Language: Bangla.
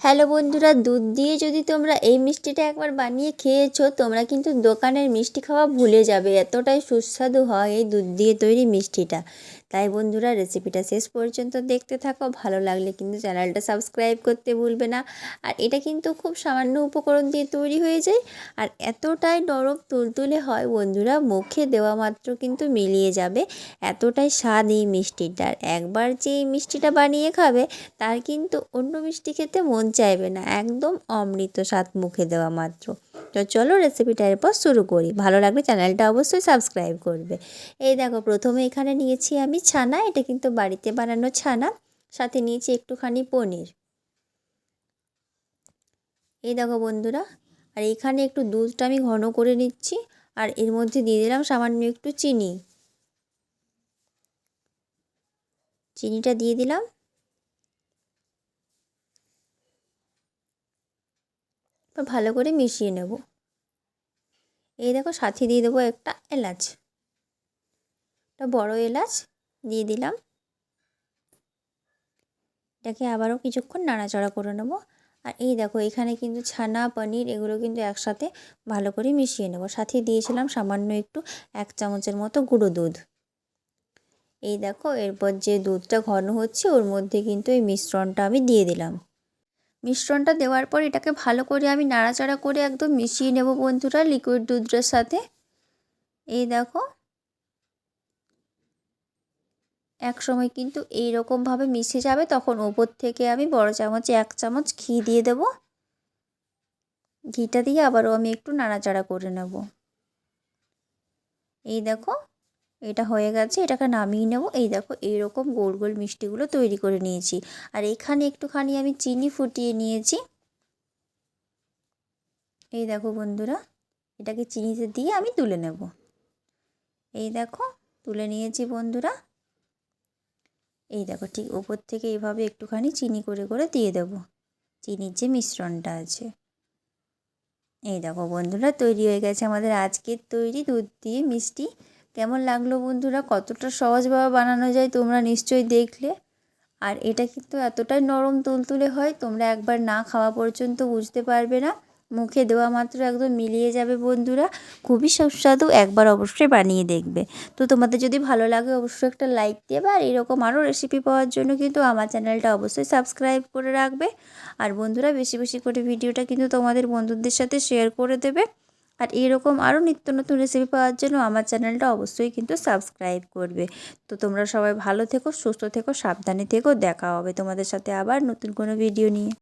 হ্যালো বন্ধুরা, দুধ দিয়ে যদি তোমরা এই মিষ্টিটা একবার বানিয়ে খেয়েছো, তোমরা কিন্তু দোকানের মিষ্টি খাওয়া ভুলে যাবে। এতটাই সুস্বাদু হয় এই দুধ দিয়ে তৈরি মিষ্টিটা। তাই বন্ধুরা রেসিপিটা শেষ পর্যন্ত দেখতে থাকো। ভালো লাগলে কিন্তু চ্যানেলটা সাবস্ক্রাইব করতে ভুলবে না। আর এটা কিন্তু খুব সামান্য উপকরণ দিয়ে তৈরি হয়ে যায়। আর এতটাই নরম তুলতুলে হয় বন্ধুরা, মুখে দেওয়া মাত্র কিন্তু মিলিয়ে যাবে। এতটাই স্বাদ এই মিষ্টিটার একবার যে এই মিষ্টিটা বানিয়ে খাবে, তার কিন্তু অন্য মিষ্টি খেতে মন চাইবে না। একদম অমৃত স্বাদ মুখে দেওয়া মাত্র। তো চলো রেসিপিটা এরপর শুরু করি। ভালো লাগলে চ্যানেলটা অবশ্যই সাবস্ক্রাইব করবে। এই দেখো, প্রথমে এখানে নিয়েছি আমি ছানা, এটা কিন্তু বাড়িতে বানানো ছানা, সাথে নিয়েছি একটুখানি পনির। এই দেখো বন্ধুরা, আর এখানে একটু দুধটা আমি ঘন করে নিচ্ছি, আর এর মধ্যে দিয়ে দিলাম সামান্য একটু চিনি। চিনিটা দিয়ে দিলাম। ভালো করে মিশিয়ে নেব। এই দেখো, সাথে দিয়ে দেবো একটা এলাচ। একটা বড় এলাচ দিয়ে দিলাম। এটাকে আবারও কিছুক্ষণ নাড়াচাড়া করে নেব। আর এই দেখো, এখানে কিন্তু ছানা, পনির এগুলো কিন্তু একসাথে ভালো করে মিশিয়ে নেব। সাথে দিয়েছিলাম সামান্য একটু এক চামচের মতো গুঁড়ো দুধ। এই দেখো, এরপর যে দুধটা ঘন হচ্ছে, ওর মধ্যে কিন্তু এই মিশ্রণটা আমি দিয়ে দিলাম। মিশ্রণটা দেওয়ার পর এটাকে ভালো করে আমি নাড়াচাড়া করে একদম মিশিয়ে নেব বন্ধুরা লিকুইড দুধটার সাথে। এই দেখো এক সময় কিন্তু এই রকমভাবে মিশে যাবে, তখন ওপর থেকে আমি বড় চামচে, এক চামচ ঘি দিয়ে দেব। ঘিটা দিয়ে আবারও আমি একটু নাড়াচাড়া করে নেব। এই দেখো, এটা হয়ে গেছে, এটাকে নামিয়ে নেব। এই দেখো, এইরকম গোল গোল মিষ্টিগুলো তৈরি করে নিয়েছি। আর এখানে একটুখানি আমি চিনি ফুটিয়ে নিয়েছি। এই দেখো বন্ধুরা, এটাকে চিনিতে দিয়ে আমি তুলে নেব। এই দেখো, তুলে নিয়েছি বন্ধুরা। এই দেখো ঠিক ওপর থেকে এইভাবে একটুখানি চিনি করে করে দিয়ে দেব। চিনির যে মিশ্রণটা আছে। এই দেখো বন্ধুরা, তৈরি হয়ে গেছে আমাদের আজকের তৈরি দুধ দিয়ে মিষ্টি। কেমন লাগল বন্ধুরা? কতটা সহজভাবে বানানো যায় তোমরা নিশ্চয়ই দেখলে। আর এটা কিন্তু এতটাই নরম তুলতুলে হয়, তোমরা একবার না খাওয়া পর্যন্ত বুঝতে পারবে না। মুখে দেওয়া মাত্র একদম মিলিয়ে যাবে বন্ধুরা। খুবই সুস্বাদু, একবার অবশ্যই বানিয়ে দেখবে। তো তোমাদের যদি ভালো লাগে অবশ্যই একটা লাইক দেবে আর এরকম আরও রেসিপি পাওয়ার জন্য কিন্তু আমার চ্যানেলটা অবশ্যই সাবস্ক্রাইব করে রাখবে। আর বন্ধুরা বেশি বেশি করে ভিডিওটা কিন্তু তোমাদের বন্ধুদের সাথে শেয়ার করে দেবে। আর এরকম আরও নিত্য নতুন রেসিপি পাওয়ার জন্য আমার চ্যানেলটা অবশ্যই কিন্তু সাবস্ক্রাইব করবে। তো তোমরা সবাই ভালো থেকো, সুস্থ থেকো, সাবধানে থেকো। দেখা হবে তোমাদের সাথে আবার নতুন কোনো ভিডিও নিয়ে।